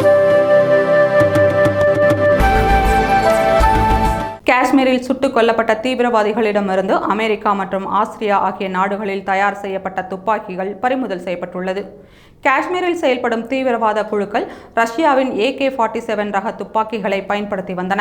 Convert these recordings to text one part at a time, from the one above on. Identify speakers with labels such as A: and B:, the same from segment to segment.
A: Thank you. காஷ்மீரில் சுட்டுக் கொல்லப்பட்ட தீவிரவாதிகளிடமிருந்து அமெரிக்கா மற்றும் ஆஸ்திரியா ஆகிய நாடுகளில் தயார் செய்யப்பட்ட துப்பாக்கிகள் பறிமுதல் செய்யப்பட்டுள்ளது. காஷ்மீரில் செயல்படும் தீவிரவாத குழுக்கள் ரஷ்யாவின் ஏகே ஃபார்ட்டி செவன் ரக துப்பாக்கிகளை பயன்படுத்தி வந்தன.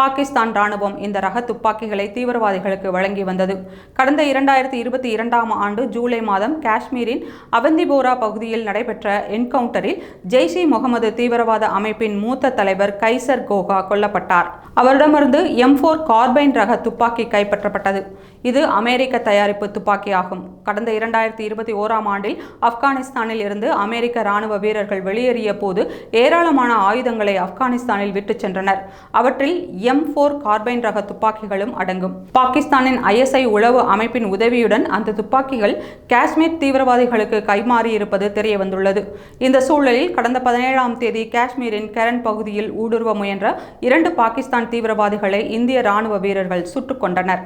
A: பாகிஸ்தான் ராணுவம் இந்த ரக துப்பாக்கிகளை தீவிரவாதிகளுக்கு வழங்கி வந்தது. கடந்த இரண்டாயிரத்தி இருபத்தி இரண்டாம் ஆண்டு ஜூலை மாதம் காஷ்மீரின் அவந்திபோரா பகுதியில் நடைபெற்ற என்கவுண்டரில் ஜெய்ஷ் இ முகமது தீவிரவாத அமைப்பின் மூத்த தலைவர் கைசர் கோகா கொல்லப்பட்டார். அவரிடமிருந்து எம் ஃபோர் கார்பைன் ரக துப்பாக்கி கைப்பற்றப்பட்டது. இது அமெரிக்க தயாரிப்பு துப்பாக்கி ஆகும் கடந்த இரண்டாயிரத்தி இருபத்தி ஓராம் ஆண்டில் ஆப்கானிஸ்தானில் இருந்து அமெரிக்க ராணுவ வீரர்கள் வெளியேறிய போது ஏராளமான ஆயுதங்களை ஆப்கானிஸ்தானில் விட்டுச் சென்றனர். அவற்றில் எம் போர் கார்பைன் ரக துப்பாக்கிகளும் அடங்கும். பாகிஸ்தானின் ஐஎஸ்ஐ உளவு அமைப்பின் உதவியுடன் அந்த துப்பாக்கிகள் காஷ்மீர் தீவிரவாதிகளுக்கு கைமாறியிருப்பது தெரிய வந்துள்ளது இந்த சூழலில் கடந்த பதினேழாம் தேதி காஷ்மீரின் கரன் பகுதியில் ஊடுருவ முயன்ற இரண்டு பாகிஸ்தான் தீவிரவாதிகளை இந்திய ராணுவ வீரர்கள் சுட்டுக் கொண்டனர்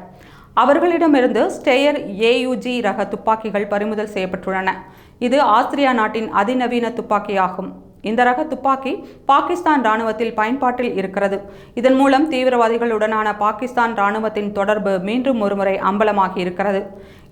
A: அவர்களிடமிருந்து ஸ்டேயர் ஏயுஜி ரக துப்பாக்கிகள் பறிமுதல் செய்யப்பட்டுள்ளன. இது ஆஸ்திரியா நாட்டின் அதிநவீன துப்பாக்கியாகும். இந்த ரக துப்பாக்கி பாகிஸ்தான் ராணுவத்தில் பயன்பாட்டில் இருக்கிறது. இதன் மூலம் தீவிரவாதிகளுடனான பாகிஸ்தான் ராணுவத்தின் தொடர்பு மீண்டும் ஒருமுறை அம்பலமாகி இருக்கிறது.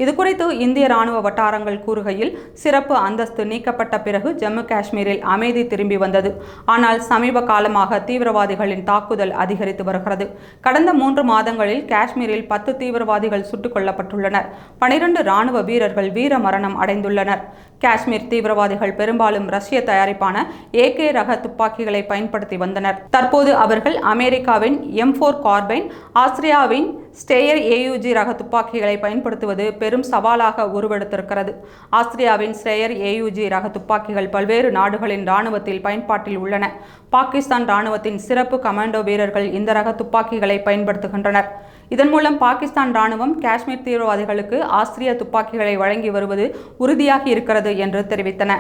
A: இதுகுறித்து இந்திய ராணுவ வட்டாரங்கள் கூறுகையில் சிறப்பு அந்தஸ்து நீக்கப்பட்ட பிறகு ஜம்மு காஷ்மீரில் அமைதி திரும்பி வந்தது. ஆனால் சமீப காலமாக தீவிரவாதிகளின் தாக்குதல் அதிகரித்து வருகிறது. கடந்த மூன்று மாதங்களில் காஷ்மீரில் பத்து தீவிரவாதிகள் சுட்டுக் கொல்லப்பட்டுள்ளனர். பனிரெண்டு ராணுவ வீரர்கள் வீர மரணம் அடைந்துள்ளனர். காஷ்மீர் தீவிரவாதிகள் பெரும்பாலும் ரஷ்ய தயாரிப்பான ஏகே ரக துப்பாக்கிகளை பயன்படுத்தி வந்தனர். தற்போது அவர்கள் அமெரிக்காவின் எம் ஃபோர் கார்பைன் ஆஸ்திரியாவின் ஸ்டேயர் ஏயுஜி ரக துப்பாக்கிகளை பயன்படுத்துவது பெரும் சவாலாக உருவெடுத்திருக்கிறது. ஆஸ்திரியாவின் ஸ்டேயர் ஏயுஜி ரக துப்பாக்கிகள் பல்வேறு நாடுகளின் இராணுவத்தில் பயன்பாட்டில் உள்ளன. பாகிஸ்தான் இராணுவத்தின் சிறப்பு கமாண்டோ வீரர்கள் இந்த ரக துப்பாக்கிகளை பயன்படுத்துகின்றனர். இதன் மூலம் பாகிஸ்தான் ராணுவம் காஷ்மீர் தீவிரவாதிகளுக்கு ஆஸ்திரிய துப்பாக்கிகளை வழங்கி வருவது உறுதியாகி இருக்கிறது என்று தெரிவித்தன.